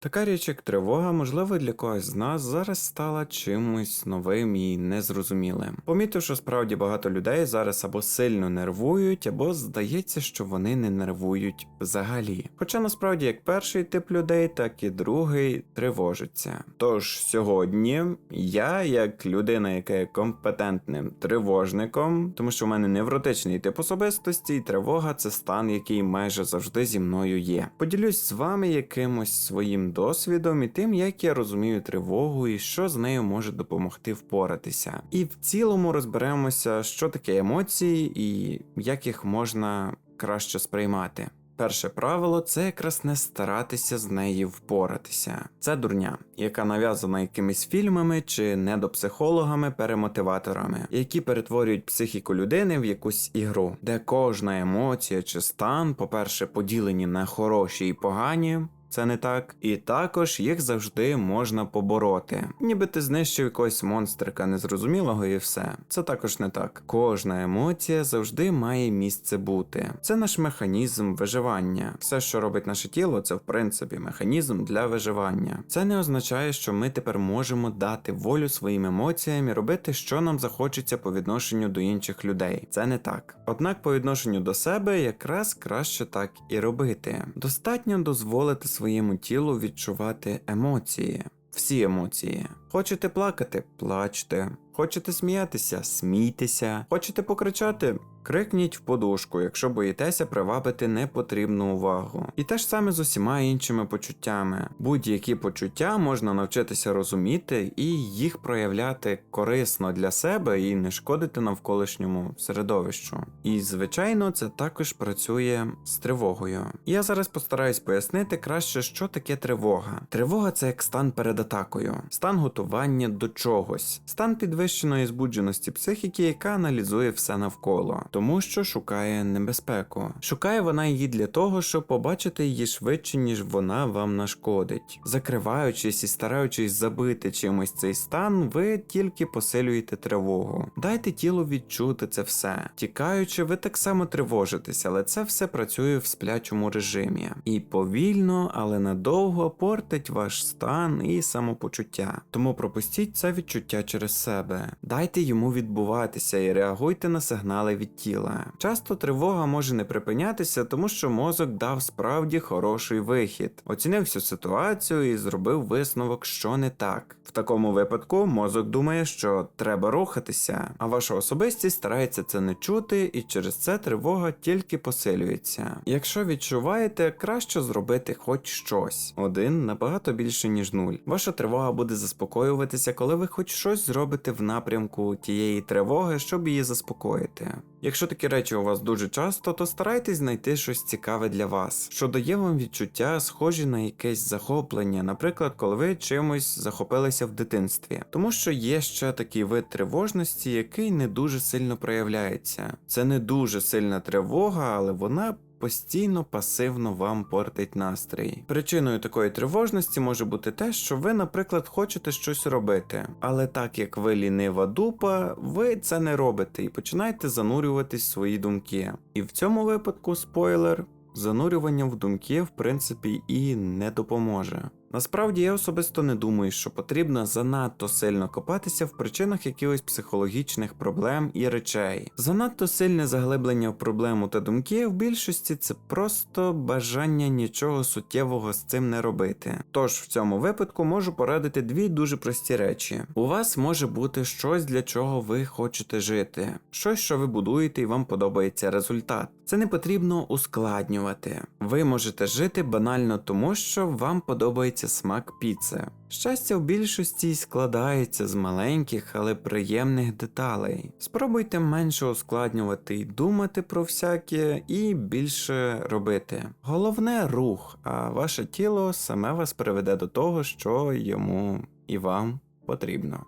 Така річ, як тривога, можливо, для когось з нас зараз стала чимось новим і незрозумілим. Помітив, що справді багато людей зараз або сильно нервують, або здається, що вони не нервують взагалі. Хоча насправді як перший тип людей, так і другий тривожиться. Тож сьогодні я, як людина, яка є компетентним тривожником, тому що в мене невротичний тип особистості, і тривога це стан, який майже завжди зі мною є. Поділюсь з вами якимось своїм досвідом і тим, як я розумію тривогу і що з нею може допомогти впоратися. І в цілому розберемося, що таке емоції і як їх можна краще сприймати. Перше правило це якраз не старатися з нею впоратися. Це дурня, яка нав'язана якимись фільмами чи недопсихологами, перемотиваторами, які перетворюють психіку людини в якусь ігру, де кожна емоція чи стан, по-перше, поділені на хороші і погані. Це не так, і також їх завжди можна побороти. Ніби ти знищив якогось монстрика незрозумілого і все. Це також не так. Кожна емоція завжди має місце бути. Це наш механізм виживання. Все, що робить наше тіло, це в принципі механізм для виживання. Це не означає, що ми тепер можемо дати волю своїм емоціям і робити, що нам захочеться по відношенню до інших людей. Це не так. Однак по відношенню до себе якраз краще так і робити. Достатньо дозволити своєму тілу відчувати емоції. Всі емоції. Хочете плакати? Плачте. Хочете сміятися? Смійтеся. Хочете покричати? Крикніть в подушку, якщо боїтеся привабити непотрібну увагу. І те ж саме з усіма іншими почуттями. Будь-які почуття можна навчитися розуміти і їх проявляти корисно для себе і не шкодити навколишньому середовищу. І звичайно, це також працює з тривогою. Я зараз постараюсь пояснити краще, що таке тривога. Тривога це як стан перед атакою, стан готування до чогось, стан підвищеної збудженості психіки, яка аналізує все навколо тому що шукає небезпеку. Шукає вона її для того, щоб побачити її швидше, ніж вона вам нашкодить. Закриваючись і стараючись забити чимось цей стан, ви тільки посилюєте тривогу. Дайте тілу відчути це все. Тікаючи, ви так само тривожитесь, але це все працює в сплячому режимі. І повільно, але надовго портить ваш стан і самопочуття. Тому пропустіть це відчуття через себе. Дайте йому відбуватися і реагуйте на сигнали від тіла тіла. Часто тривога може не припинятися, тому що мозок дав справді хороший вихід, оцінив всю ситуацію і зробив висновок, що не так. В такому випадку мозок думає, що треба рухатися, а ваша особистість старається це не чути, і через це тривога тільки посилюється. Якщо відчуваєте, краще зробити хоч щось. Один набагато більше, ніж нуль. Ваша тривога буде заспокоюватися, коли ви хоч щось зробите в напрямку тієї тривоги, щоб її заспокоїти. Якщо такі речі у вас дуже часто, то старайтесь знайти щось цікаве для вас, що дає вам відчуття, схожі на якесь захоплення, наприклад, коли ви чимось захопилися в дитинстві, тому що є ще такий вид тривожності, який не дуже сильно проявляється. Це не дуже сильна тривога, але вона постійно пасивно вам портить настрій. Причиною такої тривожності може бути те, що ви, наприклад, хочете щось робити, але так як ви лінива дупа, ви це не робите і починаєте занурюватись в свої думки. І в цьому випадку спойлер. Занурювання в думки, в принципі, і не допоможе. Насправді я особисто не думаю, що потрібно занадто сильно копатися в причинах якихось психологічних проблем і речей. Занадто сильне заглиблення в проблему та думки в більшості це просто бажання нічого суттєвого з цим не робити. Тож в цьому випадку можу порадити дві дуже прості речі. У вас може бути щось, для чого ви хочете жити, щось, що ви будуєте і вам подобається результат. Це не потрібно ускладнювати. Ви можете жити банально тому, що вам подобається смак піци. Щастя в більшості складається з маленьких, але приємних деталей. Спробуйте менше ускладнювати і думати про всяке, і більше робити. Головне рух, а ваше тіло саме вас приведе до того, що йому і вам потрібно.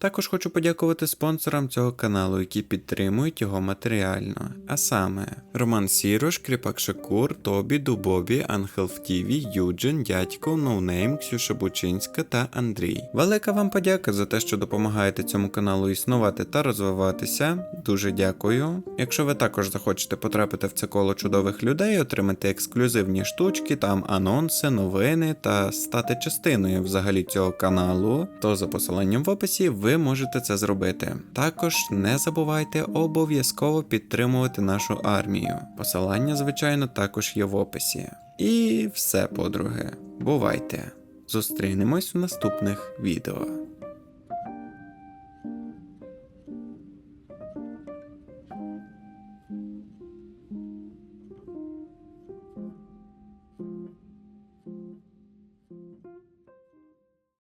Також хочу подякувати спонсорам цього каналу, які підтримують його матеріально. А саме Роман Сірош, Кріпак Шакур, Тобі, Дубобі, Ангел в Тіві, Юджин, Дядько, Ноунейм, Ксюша Бучинська та Андрій. Велика вам подяка за те, що допомагаєте цьому каналу існувати та розвиватися. Дуже дякую. Якщо ви також захочете потрапити в це коло чудових людей, отримати ексклюзивні штучки, там анонси, новини та стати частиною взагалі цього каналу, то за посиланням в описі ви можете це зробити. Також не забувайте обов'язково підтримувати нашу армію. Посилання, звичайно, також є в описі. І все, подруги, бувайте! Зустрінемось у наступних відео.